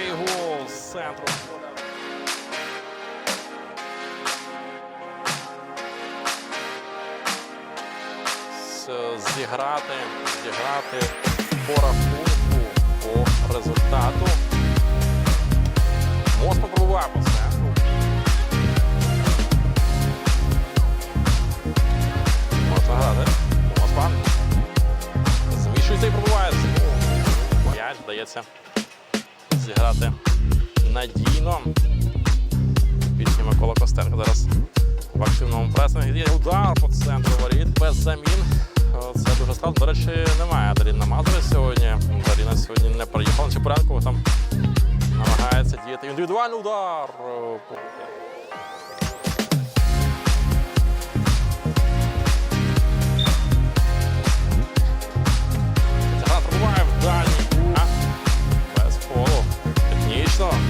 Який гол з центру. Зіграти, зіграти по рахунку, по результату. Мост пробуває по центру. Можна грати. Оспан. Змішується і пробуває. Вдається зіграти надійно. Після Микола Костенко зараз в активному пресингу. Є удар по центру воріт без замін. Це дуже складно. До речі, немає Даріна Мазури сьогодні. Даріна сьогодні не приїхала Чепуренко, там намагається діяти. Індивідуальний удар. Технічно. Дуже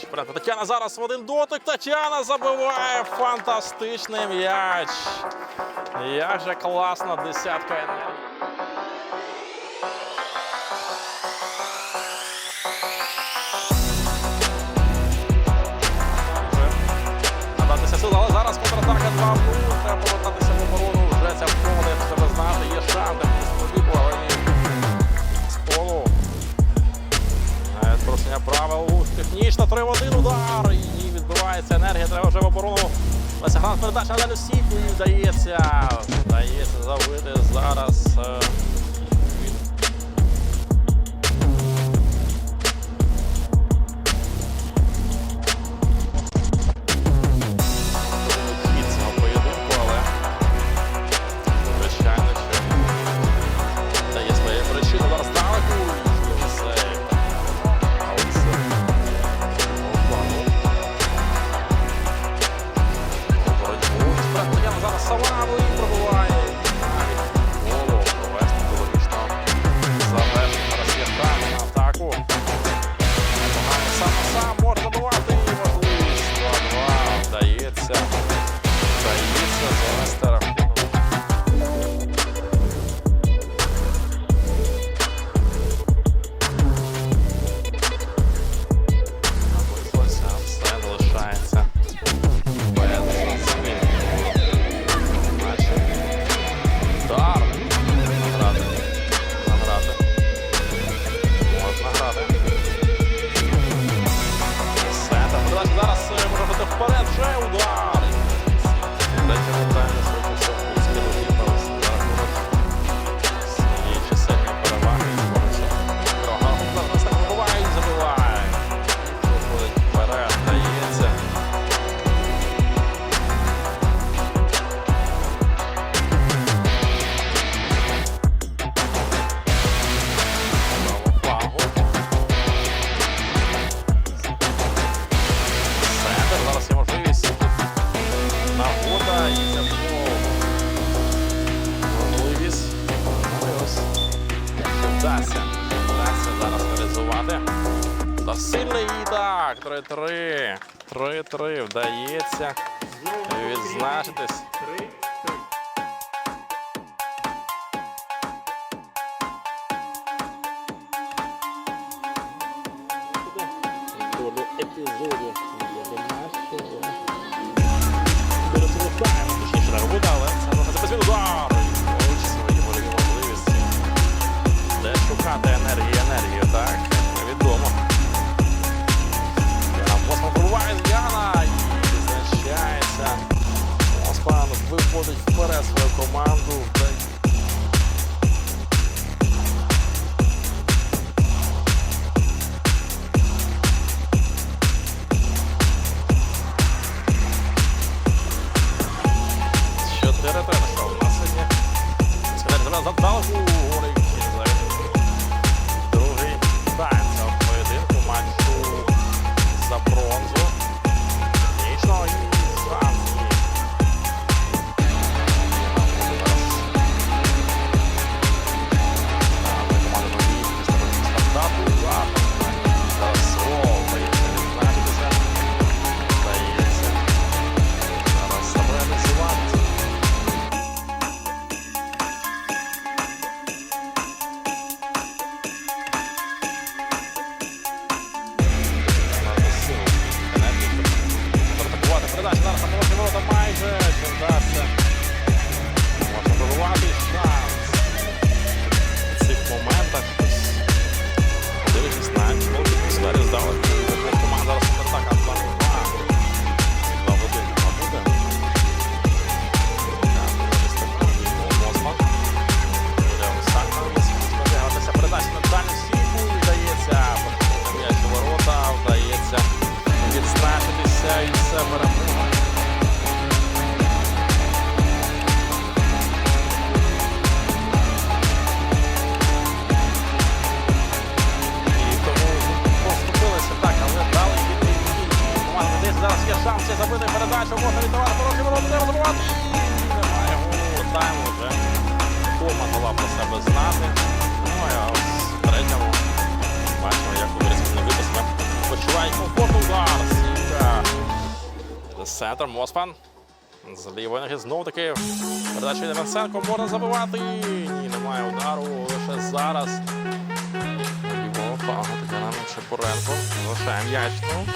Чемпіонат. Тетяна зараз в один дотик. Тетяна забиває фантастичний м'яч. Як же класна десятка енергії. Але зараз контратака 2 Треба повертатися в оборону. Вже ця як себе знати. Є шанс, Порушення правил. Технічно 3 в 1 удар. І відбувається енергія. Треба вже в оборону. Леся Грант передача далі всіх. вдається. Вдається забити зараз. 2-2. Вдається. Вдається Та сильний і так. 3-3. 3-3. Вдається відзначитись. долю Центр Мосфан. З лівої ноги знову таки. Передача Євенсенко можна забивати. Ні, немає удару. Лише зараз. Лівого така нам Шепуренко. Залишає м'яч. Ну.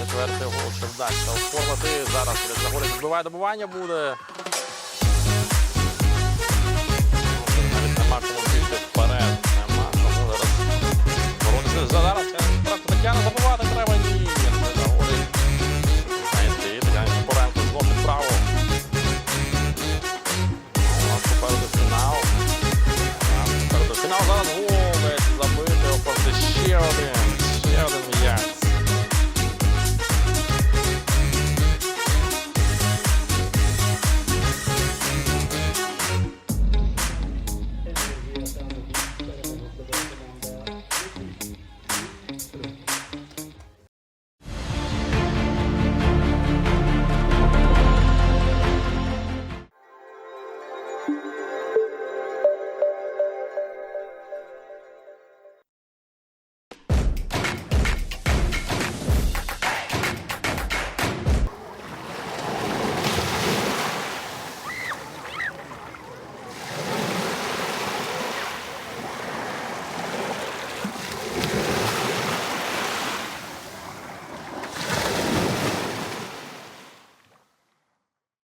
Четвертий гол ще вдасться оформити. Зараз Загорі забиває добування буде. Навіть нема кому бігти вперед. Нема кому зараз. Борониться за